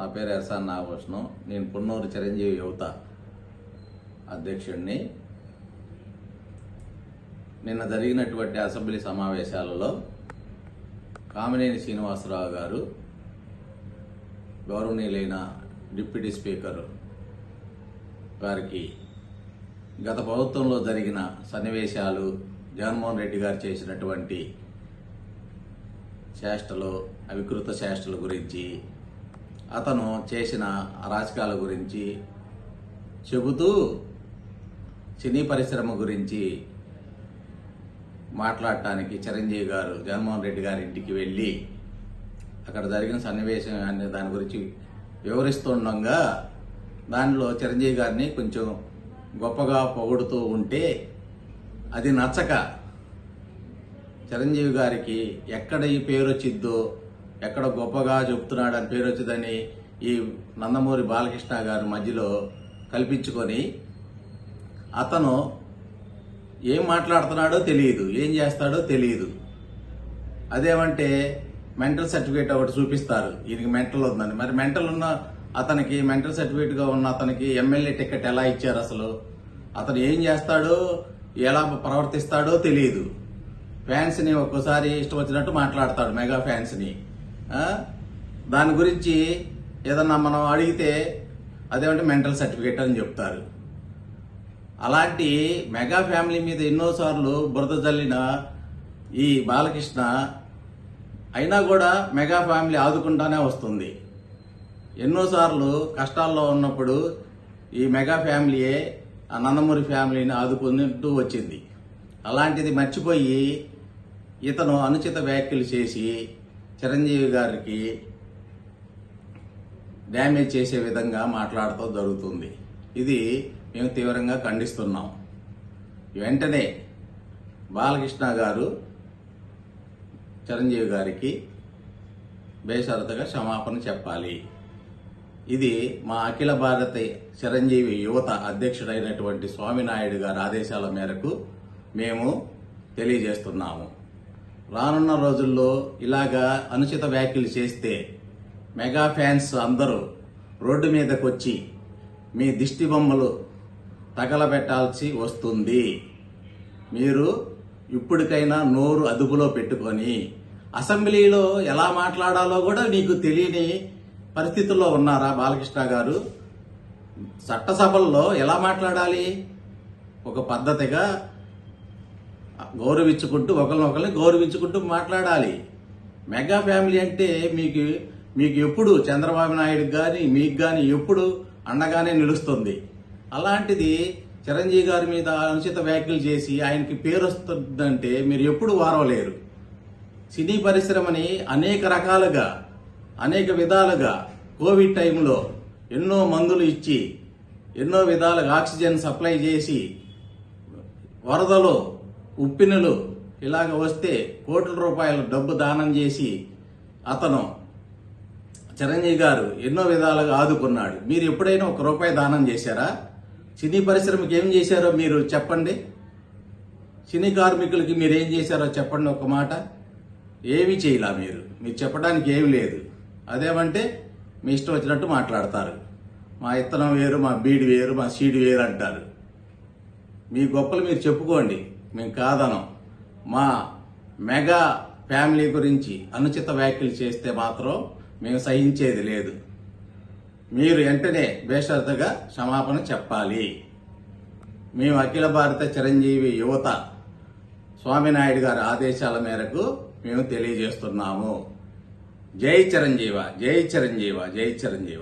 నా పేరు ఎస్ఆర్ నాగభూషణం. నేను పున్నూరు చిరంజీవి యువత అధ్యక్షుడిని. నిన్న జరిగినటువంటి అసెంబ్లీ సమావేశాలలో కామినేని శ్రీనివాసరావు గారు గౌరవనీయులైన డిప్యూటీ స్పీకర్ గారికి గత ప్రభుత్వంలో జరిగిన సన్నివేశాలు జగన్మోహన్ రెడ్డి గారు చేసినటువంటి చేష్టలు అవికృత చేష్టల గురించి అతను చేసిన అరాచకాల గురించి చెబుతూ సినీ పరిశ్రమ గురించి మాట్లాడటానికి చిరంజీవి గారు జగన్మోహన్ రెడ్డి గారి ఇంటికి వెళ్ళి అక్కడ జరిగిన సన్నివేశం అనే దాని గురించి వివరిస్తుండగా దానిలో చిరంజీవి గారిని కొంచెం గొప్పగా పొగుడుతూ ఉంటే అది నచ్చక చిరంజీవి గారికి ఎక్కడ ఈ పేరు వచ్చిద్దో ఎక్కడ గొప్పగా చెప్తున్నాడు అని పేరు వచ్చిందని ఈ నందమూరి బాలకృష్ణ గారి మధ్యలో కల్పించుకొని అతను ఏం మాట్లాడుతున్నాడో తెలియదు ఏం చేస్తాడో తెలియదు. అదేమంటే మెంటల్ సర్టిఫికేట్ ఒకటి చూపిస్తారు ఈయనకి మెంటల్ ఉందని. మరి మెంటల్ ఉన్న అతనికి మెంటల్ సర్టిఫికేట్గా ఉన్న అతనికి ఎమ్మెల్యే టికెట్ ఎలా ఇచ్చారు అసలు? అతను ఏం చేస్తాడో ఎలా ప్రవర్తిస్తాడో తెలియదు. ఫ్యాన్స్ని ఒక్కోసారి ఇష్టం వచ్చినట్టు మాట్లాడతాడు మెగా ఫ్యాన్స్ని. దాని గురించి ఏదన్నా మనం అడిగితే అదేమంటే మెంటల్ సర్టిఫికేట్ అని చెప్తారు. అలాంటి మెగా ఫ్యామిలీ మీద ఎన్నోసార్లు బురద జల్లిన ఈ బాలకృష్ణ అయినా కూడా మెగా ఫ్యామిలీ ఆదుకుంటానే వస్తుంది. ఎన్నోసార్లు కష్టాల్లో ఉన్నప్పుడు ఈ మెగా ఫ్యామిలీయే ఆ నందమూరి ఫ్యామిలీని ఆదుకుంటూ వచ్చింది. అలాంటిది మర్చిపోయి ఇతను అనుచిత వ్యాఖ్యలు చేసి చిరంజీవి గారికి డ్యామేజ్ చేసే విధంగా మాట్లాడటం జరుగుతుంది. ఇది మేము తీవ్రంగా ఖండిస్తున్నాం. వెంటనే బాలకృష్ణ గారు చిరంజీవి గారికి బేషరతుగా క్షమాపణ చెప్పాలి. ఇది మా అఖిల భారత చిరంజీవి యువత అధ్యక్షుడైనటువంటి స్వామినాయుడు గారి ఆదేశాల మేరకు మేము తెలియజేస్తున్నాము. రానున్న రోజుల్లో ఇలాగా అనుచిత వ్యాఖ్యలు చేస్తే మెగా ఫ్యాన్స్ అందరూ రోడ్డు మీదకొచ్చి మీ దిష్టి బొమ్మలు తగలబెట్టాల్సి వస్తుంది. మీరు ఇప్పటికైనా నోరు అదుపులో పెట్టుకొని అసెంబ్లీలో ఎలా మాట్లాడాలో కూడా నీకు తెలియని పరిస్థితుల్లో ఉన్నారా బాలకృష్ణ గారు? చట్టసభల్లో ఎలా మాట్లాడాలి? ఒక పద్ధతిగా గౌరవించుకుంటూ ఒకరినొకరిని గౌరవించుకుంటూ మాట్లాడాలి. మెగా ఫ్యామిలీ అంటే మీకు మీకు ఎప్పుడు చంద్రబాబు నాయుడు కానీ మీకు కానీ ఎప్పుడు అండగానే నిలుస్తుంది. అలాంటిది చిరంజీవి గారి మీద అనుచిత వ్యాఖ్యలు చేసి ఆయనకి పేరు వస్తుందంటే మీరు ఎప్పుడు వారవలేరు. సినీ పరిశ్రమని అనేక రకాలుగా అనేక విధాలుగా కోవిడ్ టైంలో ఎన్నో మందులు ఇచ్చి ఎన్నో విధాలుగా ఆక్సిజన్ సప్లై చేసి వరదలో ఉప్పినలు ఇలాగ వస్తే కోట్ల రూపాయల డబ్బు దానం చేసి అతను చిరంజీవి గారు ఎన్నో విధాలుగా ఆదుకున్నాడు. మీరు ఎప్పుడైనా ఒక రూపాయి దానం చేశారా? సినీ పరిశ్రమకి ఏం చేశారో మీరు చెప్పండి. సినీ కార్మికులకి మీరు ఏం చేశారో చెప్పండి ఒక మాట. ఏమీ చేయలా మీరు. మీరు చెప్పడానికి ఏమి లేదు. అదేమంటే మీ ఇష్టం వచ్చినట్టు మాట్లాడతారు. మా ఇత్తనం వేరు మా బీడి వేరు మా సీడి వేరు అంటారు. మీ గొప్పలు మీరు చెప్పుకోండి. మేము కాదనం. మా మెగా ఫ్యామిలీ గురించి అనుచిత వ్యాఖ్యలు చేస్తే మాత్రం మేము సహించేది లేదు. మీరు వెంటనే బేషరతుగా క్షమాపణ చెప్పాలి. మేము అఖిల భారత చిరంజీవి యువత. స్వామినాయుడు గారి ఆదేశాల మేరకు మేము తెలియజేస్తున్నాము. జై చిరంజీవ జై చిరంజీవ జై చిరంజీవ.